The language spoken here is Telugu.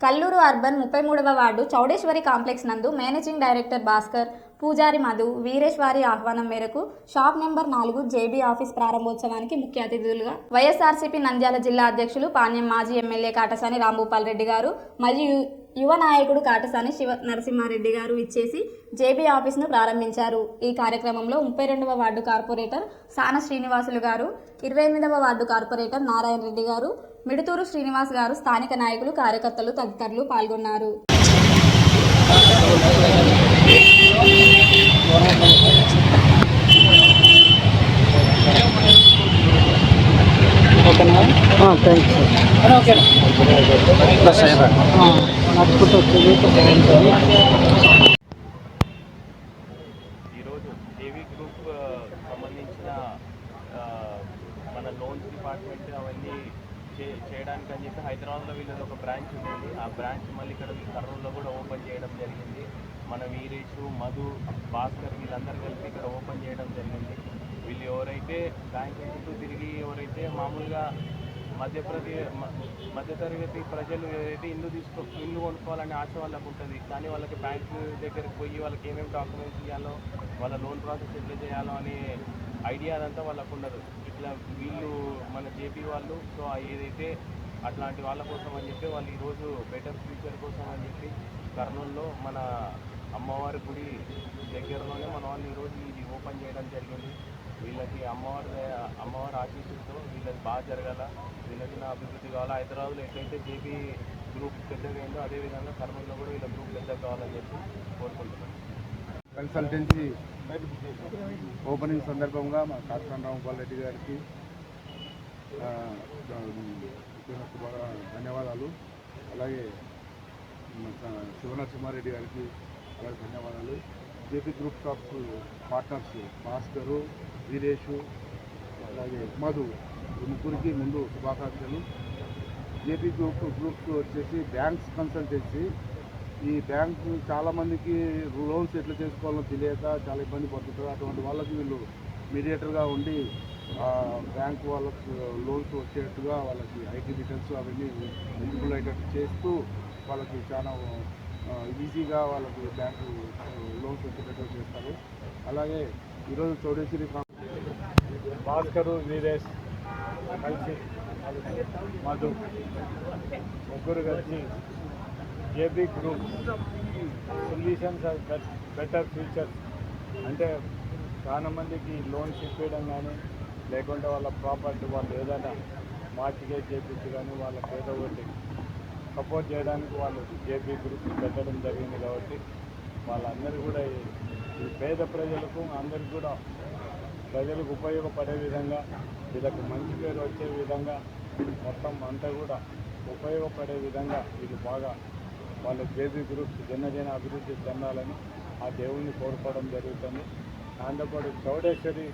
కల్లూరు అర్బన్ ముప్పై మూడవ వార్డు చౌడేశ్వరి కాంప్లెక్స్ నందు మేనేజింగ్ డైరెక్టర్ భాస్కర్ పూజారి మధు వీరేష్ వారి ఆహ్వానం మేరకు షాప్ నెంబర్ నాలుగు జేబీ ఆఫీస్ ప్రారంభోత్సవానికి ముఖ్య అతిథులుగా వైఎస్ఆర్సీపీ నంద్యాల జిల్లా అధ్యక్షులు పాణ్యం మాజీ ఎమ్మెల్యే కాటసాని రాంభూపాల్ రెడ్డి గారు మరియు యువ నాయకుడు కాటసాని శివ నరసింహారెడ్డి గారు ఇచ్చేసి జేబీ ఆఫీస్ను ప్రారంభించారు. ఈ కార్యక్రమంలో ముప్పై రెండవ వార్డు కార్పొరేటర్ సాన శ్రీనివాసులు గారు ఇరవై ఎనిమిదవ వార్డు కార్పొరేటర్ నారాయణ రెడ్డి గారు మిడుతూరు శ్రీనివాస్ గారు స్థానిక నాయకులు కార్యకర్తలు తదితరులు పాల్గొన్నారు. నడుచుకుంటూ వచ్చేది ఈరోజు ఏవి గ్రూప్ సంబంధించిన మన లోన్స్ డిపార్ట్మెంట్ అవన్నీ చే చేయడానికి అని చెప్పి హైదరాబాద్లో వీళ్ళది ఒక బ్రాంచ్ ఉంటుంది ఆ బ్రాంచ్ మళ్ళీ ఇక్కడ కర్నూలులో కూడా ఓపెన్ చేయడం జరిగింది. మన వీరేష్ మధు భాస్కర్ వీళ్ళందరూ కలిపి ఇక్కడ ఓపెన్ చేయడం జరిగింది. వీళ్ళు ఎవరైతే బ్యాంక్ చుట్టూ తిరిగి ఎవరైతే మామూలుగా మధ్యప్రదేశ్ మధ్యతరగతి ప్రజలు ఏదైతే ఇల్లు తీసుకో ఇల్లు కొనుక్కోవాలనే ఆశ వాళ్ళకు ఉంటుంది కానీ వాళ్ళకి బ్యాంక్ దగ్గరికి పోయి వాళ్ళకి ఏమేమి డాక్యుమెంట్స్ ఇవ్వాలో వాళ్ళ లోన్ ప్రాసెస్ ఎట్లా చేయాలో అనే ఐడియా అదంతా వాళ్ళకు ఉండదు. ఇట్లా వీళ్ళు మన జేపీ వాళ్ళు సో ఏదైతే అట్లాంటి వాళ్ళ కోసం అని చెప్పి వాళ్ళు ఈరోజు బెటర్ ఫ్యూచర్ కోసం అని చెప్పి కర్నూలులో మన అమ్మవారి గుడి దగ్గరలోనే మన వాళ్ళు ఈరోజు ఇది ఓపెన్ చేయడం జరిగింది. వీళ్ళకి అమ్మవారి అమ్మవారి ఆశీస్సులతో వీళ్ళకి బాగా జరగాల. వీళ్ళకి నా అభివృద్ధి కావాలా? హైదరాబాద్లో ఎట్లయితే జేపీ గ్రూప్ పెద్దగా అయిందో అదేవిధంగా కర్మల్లో కూడా వీళ్ళ గ్రూప్ పెద్దగా కావాలని చెప్పి కోరుకుంటున్నాను కన్సల్టెన్సీ ఓపెనింగ్ సందర్భంగా మా కాకినాడ రామగోపాల్ రెడ్డి గారికి ధన్యవాదాలు. అలాగే శివనరసింహారెడ్డి గారికి అలాగే ధన్యవాదాలు. JP group of partners Bhaskar Veeresh అలాగే మధు ముగ్గురికి ముందు శుభాకాంక్షలు. జేపీ గ్రూప్ గ్రూప్ వచ్చేసి బ్యాంక్స్ కన్సల్టెన్సీ ఈ బ్యాంకు చాలామందికి లోన్స్ ఎట్లా చేసుకోవాలో తెలియక చాలా ఇబ్బంది పడుతుంటారు. అటువంటి వాళ్ళకి వీళ్ళు మీడియేటర్గా ఉండి బ్యాంక్ వాళ్ళకు లోన్స్ వచ్చేట్టుగా వాళ్ళకి ఐటీ డీటెయిల్స్ అవన్నీ ఎలిజిబుల్ అయ్యేటట్టు చేస్తూ వాళ్ళకి చాలా ఈజీగా వాళ్ళకి బ్యాంకు లోన్స్ వచ్చేటట్టు చేస్తారు. అలాగే ఈరోజు చౌడేశ్వరి భాస్కరు వీరేష్ కలిసి మధు ముగ్గురు కలిసి JB group solutions better future. అంటే చాలా మందికి లోన్స్ ఇప్పించడం కానీ లేకుంటే వాళ్ళ ప్రాపర్టీ వాళ్ళు ఏదైనా మార్టిగేజ్ చేపించి కానీ వాళ్ళకి ఏదో ఒకటి సపోర్ట్ చేయడానికి వాళ్ళు జేబీ గ్రూప్ పెట్టడం జరిగింది కాబట్టి వాళ్ళందరూ కూడా ఈ ఈ పేద ప్రజలకు అందరికీ కూడా ప్రజలకు ఉపయోగపడే విధంగా వీళ్ళకు మంచి పేరు వచ్చే విధంగా మొత్తం అంతా కూడా ఉపయోగపడే విధంగా వీళ్ళు బాగా వాళ్ళ జేబీ గ్రూప్ జనజన అభివృద్ధి చెందాలని ఆ దేవుణ్ణి కోరుకోవడం జరుగుతుంది. దాంతోపాటు చౌడేశ్వరి